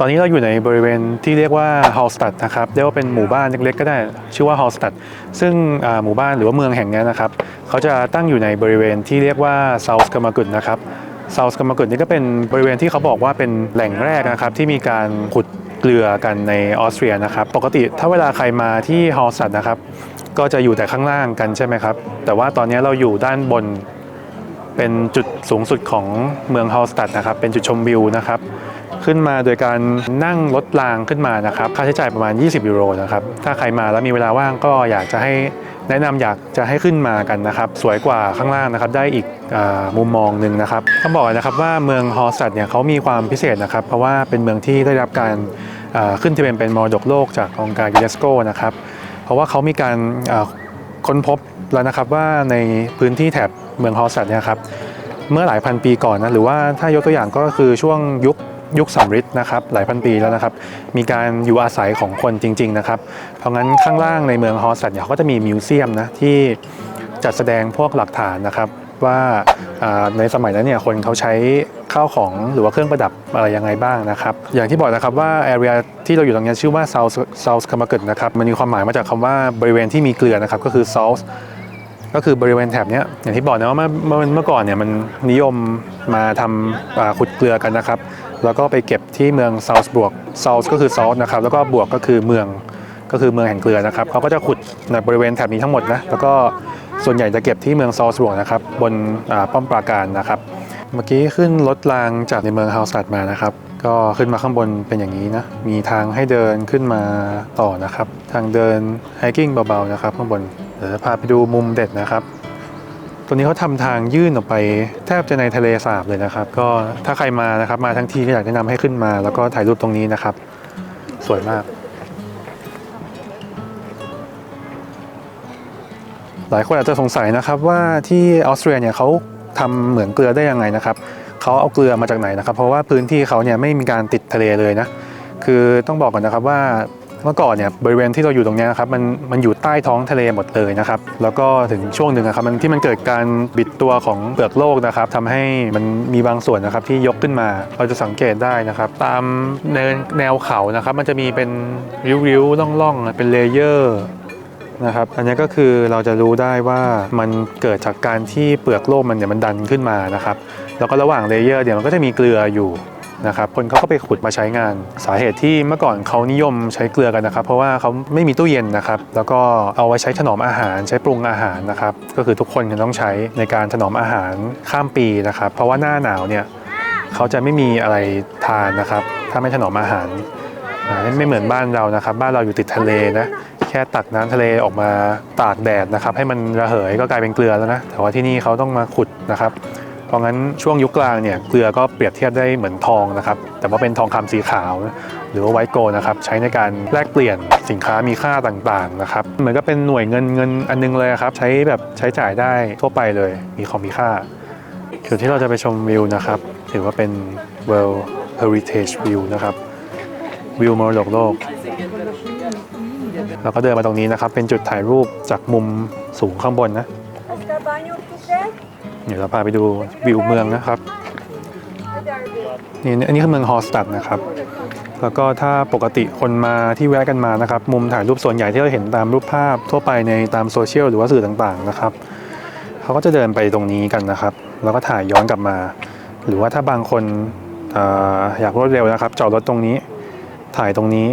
ตอนนี้เราอยู่ในบริเวณที่เรียกว่าฮอลสตัดนะครับเรียกว่าเป็นหมู่บ้านเล็กๆก็ได้ชื่อว่าฮอลสตัดซึ่งหมู่บ้านหรือว่าเมืองแห่งนี้นะครับเขาจะตั้งอยู่ในบริเวณที่เรียกว่าเซาท์กามากุดนะครับเซาท์กามากุดนี่ก็เป็นบริเวณที่เขาบอกว่าเป็นแหล่งแรกนะครับที่มีการขุดเกลือกันในออสเตรียนะครับปกติถ้าเวลาใครมาที่ฮอลสตัดนะครับก็จะอยู่แต่ข้างล่างกันใช่ไหมครับแต่ว่าตอนนี้เราอยู่ด้านบนเป็นจุดสูงสุดของเมืองฮอลสตัดนะครับเป็นจุดชมวิวนะครับ ขึ้นมาโดยการนั่งรถรางขึ้นมานะครับ ค่าใช้จ่ายประมาณ 20 ยูโรนะครับ ถ้าใครมาแล้วมีเวลาว่างก็อยากจะให้แนะนำอยากจะให้ขึ้นมากันนะครับ สวยกว่าข้างล่างนะครับ ได้อีกอมุมมองหนึ่งนะครับต้องบอกนะครับว่าเมืองฮอสตัดเนี่ยเขามีความพิเศษนะครับ เพราะว่าเป็นเมืองที่ได้รับการขึ้นทะเบียนเป็นมรดกโลกจากองค์การยูเนสโกนะครับ เพราะว่าเขามีการค้นพบแล้วนะครับว่าในพื้นที่แถบเมืองฮอสตัดเนี่ยครับเมื่อหลายพันปีก่อนนะหรือว่าถ้ายกตัวอย่างก็คือช่วงยุค ยุคสำริดนะครับหลายพันปีแล้วนะครับ มีการอยู่อาศัยของคนจริง ๆ นะครับ เพราะงั้นข้างล่างในเมืองฮอสตัดเนี่ยเขาก็จะมีมิวเซียมนะที่จัดแสดงพวกหลักฐานนะครับว่าในสมัยนั้นเนี่ยคนเขาใช้ข้าวของหรือว่าเครื่องประดับอะไรยังไงบ้างนะครับ อย่างที่บอกนะครับว่า area ที่เราอยู่ตรงนี้ชื่อว่า South South k a m a g u t นะครับมันมีความหมายมาจากคำว่าบริเวณที่มีเกลือนะครับก็คือ South ก็คือบริเวณแถบนี้อย่างที่บอกนะว่าเมื่อเมื่อก่อนเนี่ยมันนิยมมาทำอ่าขุดเกลือกันนะครับ แล้วก็ไปเก็บที่เมืองซาวส์บวกซาวส์ก็คือซอสนะครับ แล้วก็บวกก็คือเมืองก็คือเมืองแห่งเกลือนะครับเขาก็จะขุดในบริเวณแถบนี้ทั้งหมดนะแล้วก็ส่วนใหญ่จะเก็บที่เมืองซาวส์บวกนะครับบนป้อมปราการนะครับ เมื่อกี้ขึ้นรถรางจากในเมืองฮาวสัดมานะครับ ก็ขึ้นมาข้างบนเป็นอย่างนี้นะมีทางให้เดินขึ้นมาต่อนะครับ ทางเดินไฮกิ้งเบาๆนะครับข้างบน เดี๋ยวจะพาไปดูมุมเด็ดนะครับ ตัวนี้เขาทำทางยื่นออกไปแทบจะในทะเลสาบเลยนะครับ ก็ถ้าใครมานะครับมาทั้งทีก็อยากแนะนำให้ขึ้นมา แล้วก็ถ่ายรูปตรงนี้นะครับ สวยมาก หลายคนอาจจะสงสัยนะครับว่าที่ออสเตรียเนี่ยเขาทำเหมืองเกลือได้ยังไงนะครับเขาเอาเกลือมาจากไหนนะครับ เพราะว่าพื้นที่เขาเนี่ยไม่มีการติดทะเลเลยนะคือต้องบอกก่อนนะครับว่า เมื่อก่อนเนี่ยบริเวณที่เราอยู่ตรงนี้นะครับมันมันอยู่ใต้ท้องทะเลหมดเลยนะครับแล้วก็ถึงช่วงหนึ่งนะครับมันที่มันเกิดการบิดตัวของเปลือกโลกนะครับทำให้มันมีบางส่วนนะครับที่ยกขึ้นมาเราจะสังเกตได้นะครับ ตามแนวแนวเขานะครับมันจะมีเป็นริ้วๆล่องๆ เป็นเลเยอร์นะครับอันนี้ก็คือเราจะรู้ได้ว่ามันเกิดจากการที่เปลือกโลกมันเนี่ยมันดันขึ้นมานะครับ แล้วก็ระหว่างเลเยอร์เนี่ยมันก็จะมีเกลืออยู่ นะครับคนเขาก็ไปขุดมาใช้งาน สาเหตุที่เมื่อก่อนเขานิยมใช้เกลือกันนะครับ เพราะว่าเขาไม่มีตู้เย็นนะครับ แล้วก็เอาไว้ใช้ถนอมอาหาร ใช้ปรุงอาหารนะครับ ก็คือทุกคนจะต้องใช้ในการถนอมอาหารข้ามปีนะครับ เพราะว่าหน้าหนาวเนี่ยเขาจะไม่มีอะไรทานนะครับ ถ้าไม่ถนอมอาหารไม่เหมือนบ้านเรานะครับ บ้านเราอยู่ติดทะเลนะแค่ตักน้ำทะเลออกมาตากแดดนะครับ ให้มันระเหยก็กลายเป็นเกลือแล้วนะ แต่ว่าที่นี่เขาต้องมาขุดนะครับ เพราะงั้นช่วงยุคกลางเนี่ยเกลือก็เปรียบเทียบได้เหมือนทองนะครับ แต่ว่าเป็นทองคำสีขาว หรือว่าไวท์โกลนะครับใช้ในการแลกเปลี่ยนสินค้ามีค่าต่างๆนะครับเหมือนก็เป็นหน่วยเงินเงินอันนึงเลยครับ ใช้แบบใช้จ่ายได้ทั่วไปเลย มีของมีค่าจุดที่เราจะไปชมวิวนะครับ ถือว่าเป็น World Heritage View นะครับวิวมรดกโลกแล้วก็เดินมาตรงนี้นะครับ เป็นจุดถ่ายรูปจากมุมสูงข้างบนนะ เดี๋ยวเราพาไปดูวิวเมืองนะครับนี่อันนี้คือเมืองฮอสตัดนะครับ แล้วก็ถ้าปกติคนมาที่แวะกันมานะครับ มุมถ่ายรูปส่วนใหญ่ที่เราเห็นตามรูปภาพทั่วไปในตามโซเชียลหรือว่าสื่อต่างๆนะครับเขาก็จะเดินไปตรงนี้กันนะครับ แล้วก็ถ่ายย้อนกลับมา หรือว่าถ้าบางคนอออยากรวดเร็วนะครับ จอดรถตรงนี้ ถ่ายตรงนี้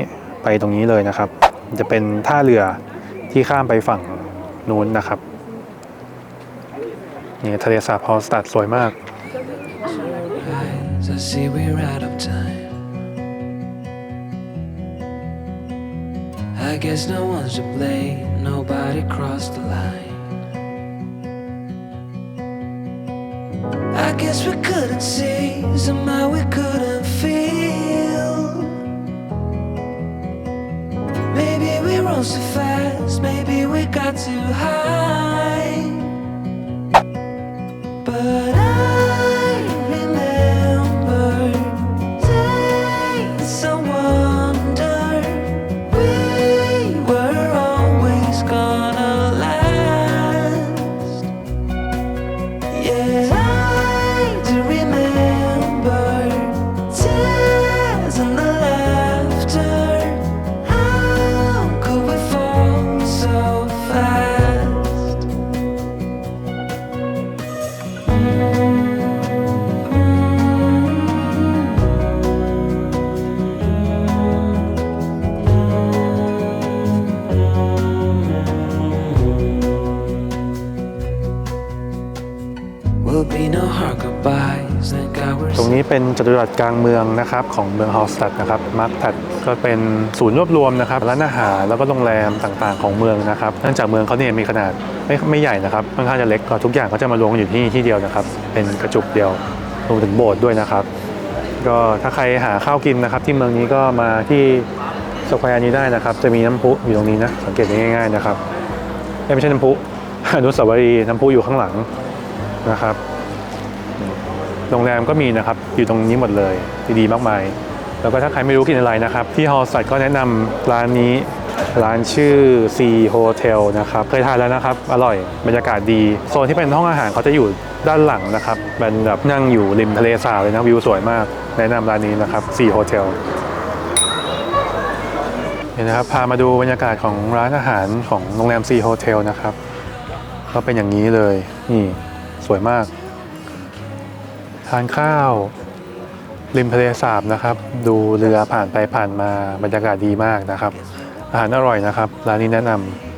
ไปตรงนี้เลยนะครับ จะเป็นท่าเรือที่ข้ามไปฝั่งนู้นนะครับ นี่ทะเลสาบฮอลสตัดสวยมาก I see we're out of time. I guess no one's to blame, nobody crossed the line. I guess we couldn't see, somehow we couldn't feel. Maybe we rose too fast, maybe we got too high. เป็นจตุรัสกลางเมืองนะครับของเมืองฮอลสตัดนะครับมาร์กทัดก็เป็นศูนย์รวบรวมนะครับร้านอาหารแล้วก็โรงแรมต่างๆ ของเมืองนะครับเนื่องจากเมืองเขาเนี่ยมีขนาดไม่ไม่ใหญ่นะครับค่อนข้างจะเล็กก็ทุกอย่างเขาจะมารวมอยู่ที่ที่เดียวนะครับ เป็นกระจุกเดียวรวมถึงโบสถ์ด้วยนะครับ ก็ถ้าใครหาข้าวกินนะครับ ที่เมืองนี้ก็มาที่สแควร์นี้ได้นะครับ จะมีน้ำพุอยู่ตรงนี้นะสังเกตง่ายๆนะครับไม่ใช่น้ำพุอนุสาวรีย์น้ำพุอยู่ข้างหลังนะครับ โรงแรมก็มีนะครับ อยู่ตรงนี้หมดเลยดีๆมากมาย แล้วก็ถ้าใครไม่รู้กินอะไรนะครับ ที่ฮอลสัตก็แนะนำร้านนี้ร้านชื่อ C Hotel นะครับ เคยทานแล้วนะครับ อร่อย บรรยากาศดี โซนที่เป็นห้องอาหารเขาจะอยู่ด้านหลังนะครับเป็นแบบนั่งอยู่ริมทะเลสาบเลยนะ วิวสวยมาก แนะนำร้านนี้นะครับ C Hotel เนี่ยนะครับ พามาดูบรรยากาศของร้านอาหารของโรงแรม C Hotel นะครับ ก็เป็นอย่างนี้เลย นี่ สวยมาก ทานข้าว ริมทะเลสาบนะครับ ดูเรือผ่านไปผ่านมาบรรยากาศดีมากนะครับ อาหารอร่อยนะครับ ร้านนี้แนะนำ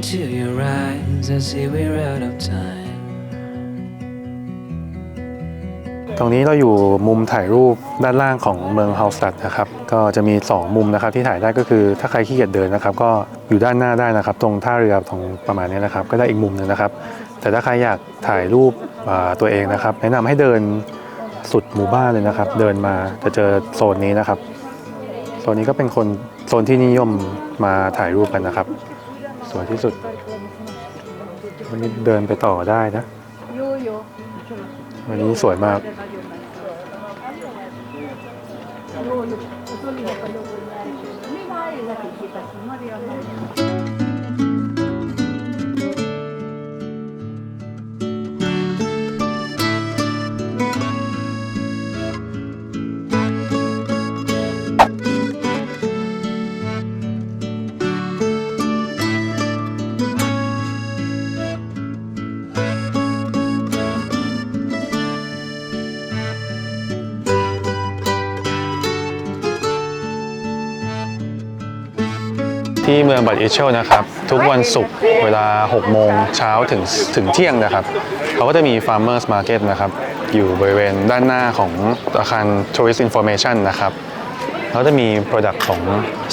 into your eyes, I see we're out of time. ตรงนี้เราอยู่มุมถ่ายรูปด้านล่างของเมืองฮาลสตัดนะครับ ก็จะมี 2 มุมนะครับที่ถ่ายได้ก็คือถ้าใครขี้เกียจเดินนะครับ ก็อยู่ด้านหน้าได้นะครับ ตรงท่าเรือตรงประมาณนี้นะครับ ก็ได้อีกมุมหนึ่งนะครับ แต่ถ้าใครอยากถ่ายรูปอ่าตัวเองนะครับ แนะนำให้เดินสุดหมู่บ้านเลยนะครับ เดินมาจะเจอโซนนี้นะครับ โซนนี้ก็เป็นคนโซนที่นิยมมาถ่ายรูปกันนะครับ สวยที่สุด วันนี้เดินไปต่อได้นะ วันนี้สวยมาก ที่เมืองบัตอิเชลนะครับ ทุกวันศุกร์เวลา 6 โมงเช้าถึงถึงเที่ยงนะครับ เขาก็จะมี Farmers Market นะครับ อยู่บริเวณด้านหน้าของอาคาร Tourist Information นะครับเขาจะมี Product ของ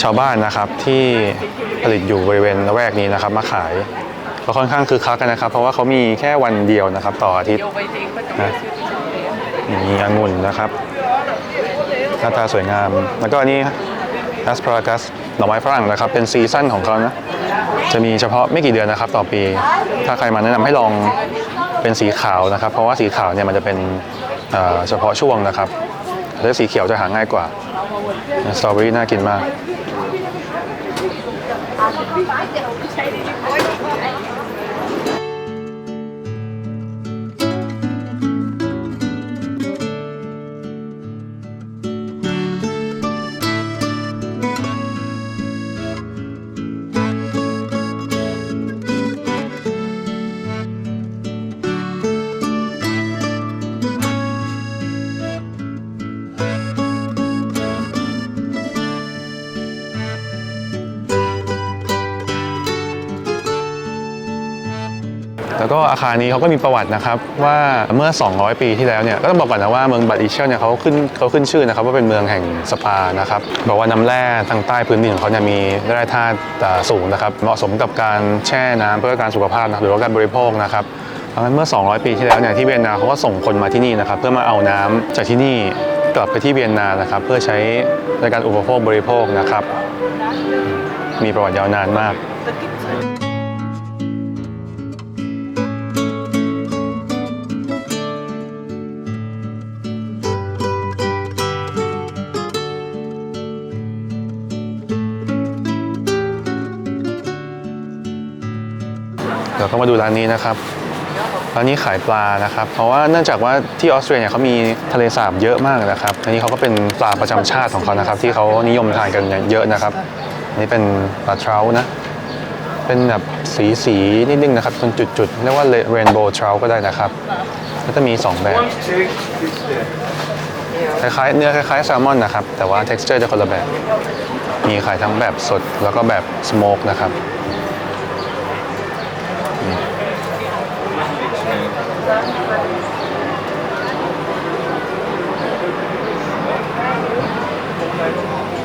ชาวบ้านนะครับที่ผลิตอยู่บริเวณละแวกนี้นะครับ มาขายก็ค่อนข้างคือคักกันนะครับ เพราะว่าเขามีแค่วันเดียวนะครับ ต่ออาทิตย์นะมีองุ่นนะครับหน้าตาสวยงาม แล้วก็อันนี้ a ดอกไม้ฝรั่งนะครับ เป็นซีซั่นของเขานะ จะมีเฉพาะไม่กี่เดือนนะครับ ต่อปี ถ้าใครมาแนะนำให้ลองเป็นสีขาวนะครับ เพราะว่าสีขาวเนี่ยมันจะเป็นเอ่อเฉพาะช่วงนะครับแต่สีเขียวจะหาง่ายกว่าสตรอเบอรี่น่ากินมาก แล้วก็อาคารนี้เขาก็มีประวัตินะครับว่าเมื่อ 200 ปีที่แล้วเนี่ยก็ต้องบอกก่อนนะว่าเมืองบัตอิเชลเนี่ยเขาขึ้นเขาขึ้นชื่อนะครับว่าเป็นเมืองแห่งสปานะครับบอกว่าน้ำแร่ทางใต้พื้นดินของเขาเนี่ยมีแร่ธาตุสูงนะครับเหมาะสมกับการแช่น้ำเพื่อการสุขภาพนะหรือว่าการบริโภคนะครับเพราะฉะนั้นเมื่อ 200 ปีที่แล้วเนี่ยที่เวียนนาเขาก็ส่งคนมาที่นี่นะครับเพื่อมาเอาน้ำจากที่นี่กลับไปที่เวียนนานะครับ เพื่อใช้ในการอุปโภคบริโภคนะครับ มีประวัติยาวนานมาก เดี๋ยวก็มาดูร้านนี้นะครับร้านนี้ขายปลานะครับ เพราะว่าเนื่องจากว่าที่ออสเตรียเนี่ยเขามีทะเลสาบเยอะมากนะครับอันนี้เขาก็เป็นปลาประจำชาติของเขานะครับ ที่เขานิยมทานกันเยอะนะครับอันนี้เป็นปลาเทรานะเป็นแบบสีสีนิดนึงนะครับเป็นจุดๆเรียกว่าเรนโบว์เทราก็ได้นะครับก็จะมี 2 แบบคล้ายๆเนื้อคล้ายๆแซลมอนนะครับ แต่ว่า texture จะคนละแบบ มีขายทั้งแบบสดแล้วก็แบบสโมกนะครับ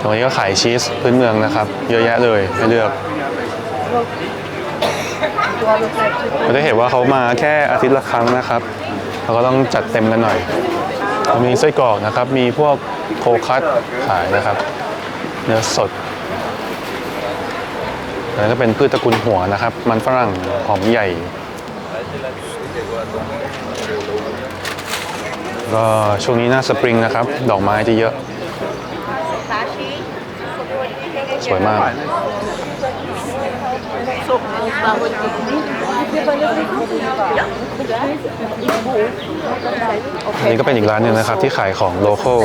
ตรงนี้ก็ขายชีสพื้นเมืองนะครับ เยอะแยะเลยให้เลือกเราจะเห็นว่าเขามาแค่อาทิตย์ละครั้งนะครับ เราก็ต้องจัดเต็มกันหน่อยมีไส้กรอกนะครับ มีพวกโคคัตขายนะครับ เนื้อสดแล้วก็เป็นพืชตระกูลหัวนะครับ มันฝรั่งหอมใหญ่ ก็ช่วงนี้หน้าสปริงนะครับ ดอกไม้จะเยอะ สวยมาก อันนี้ก็เป็นอีกร้านหนึ่งนะครับ ที่ขายของโลเคอล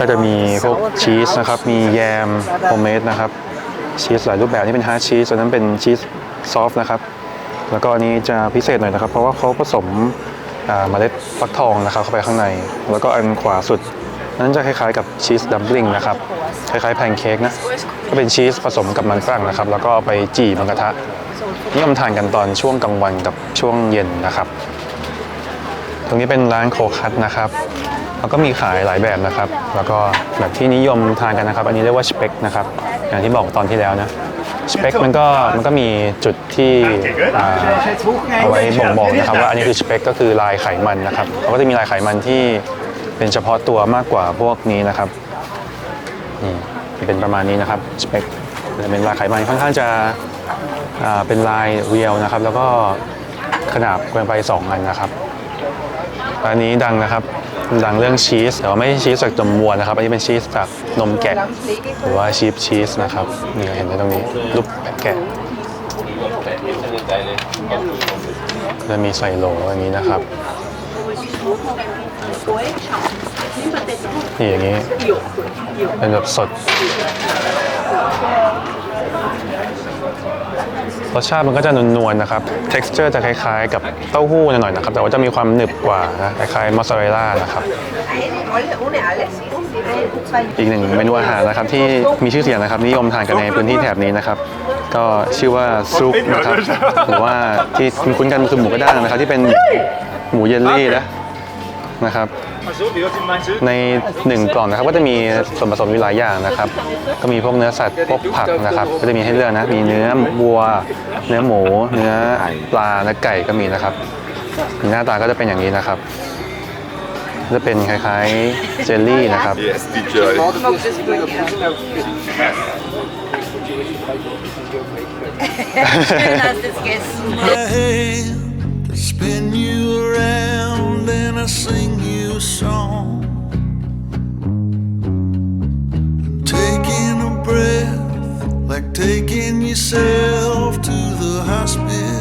ก็จะมีพวกชีสนะครับ มีแยมโฮมเมดนะครับ ชีสหลายรูปแบบนี่เป็นฮาร์ดชีสส่วนนั้นเป็นชีสซอฟต์นะครับ แล้วก็อันนี้จะพิเศษหน่อยนะครับ เพราะว่าเขาผสมอ่าเมล็ดฟักทองนะครับเข้าไปข้างใน แล้วก็อันขวาสุด นั้นจะคล้ายๆกับชีสดัม p ลิงนะครับ คล้ายๆแพนเค้กนะ ก็เป็นชีสผสมกับมันฝรั่งนะครับ แล้วก็ไปจี่บนกระทะนิยมทานกันตอนช่วงกลางวันกับช่วงเย็นนะครับ ตรงนี้เป็นร้านโคคัตนะครับแล้วก็มีขายหลายแบบนะครับ แล้วก็แบบที่นิยมทานกันนะครับ อันนี้เรียกว่าสเปกนะครับ อย่างที่บอกตอนที่แล้วนะสเปกมันก็มันก็มีจุดที่เอาไว้บ่งบอกนะครับว่าอันนี้คือสเปกก็คือลายไขมันนะครับเขาก็จะมีลายไขมันที่เป็นเฉพาะตัวมากกว่าพวกนี้นะครับ นี่เป็นประมาณนี้นะครับสเปกเป็นลายไขมันค่อนข้างจะเป็นลายเรียวนะครับ แล้วก็ขนาบกันไปสองอันนะครับร้านนี้ดังนะครับดังเรื่องชีสแต่ว่าไม่ใช่ชีสจากนมวัวนะครับ อันนี้เป็นชีสจากนมแกะ หรือว่าชีสชีสนะครับนี่เห็นไหมตรงนี้รูปแกะจะมีใส่โหลอย่างนี้นะครับ นี่อย่างนี้ เป็นแบบสด รสชาติมันก็จะนวลๆนะครับ texture จะคล้ายๆ กับเต้าหู้หน่อยๆนะครับ แต่ว่าจะมีความหนึบกว่านะคล้ายๆมอสซาเรลล่านะครับ อีกหนึ่งเมนูอาหารนะครับที่มีชื่อเสียงนะครับนิยมทานกันในพื้นที่แถบนี้นะครับก็ชื่อว่าซุปนะครับหรือว่าที่คุ้นกันคือหมูกระด้างนะครับ ที่เป็นหมูเยลลี่นะนะครับ ในหนึ่งกล่องนะครับก็จะมีส่วนผสมอยู่หลายอย่างนะครับ ก็มีพวกเนื้อสัตว์พวกผักนะครับ ก็จะมีให้เลือกนะมีเนื้อวัว เนื้อหมู เนื้อปลาเนื้อไก่ก็มีนะครับ หน้าตาก็จะเป็นอย่างนี้นะครับจะเป็นคล้ายๆเจลลี่นะครับ Yes, teacher. song. I'm taking a breath, like taking yourself to the hospital.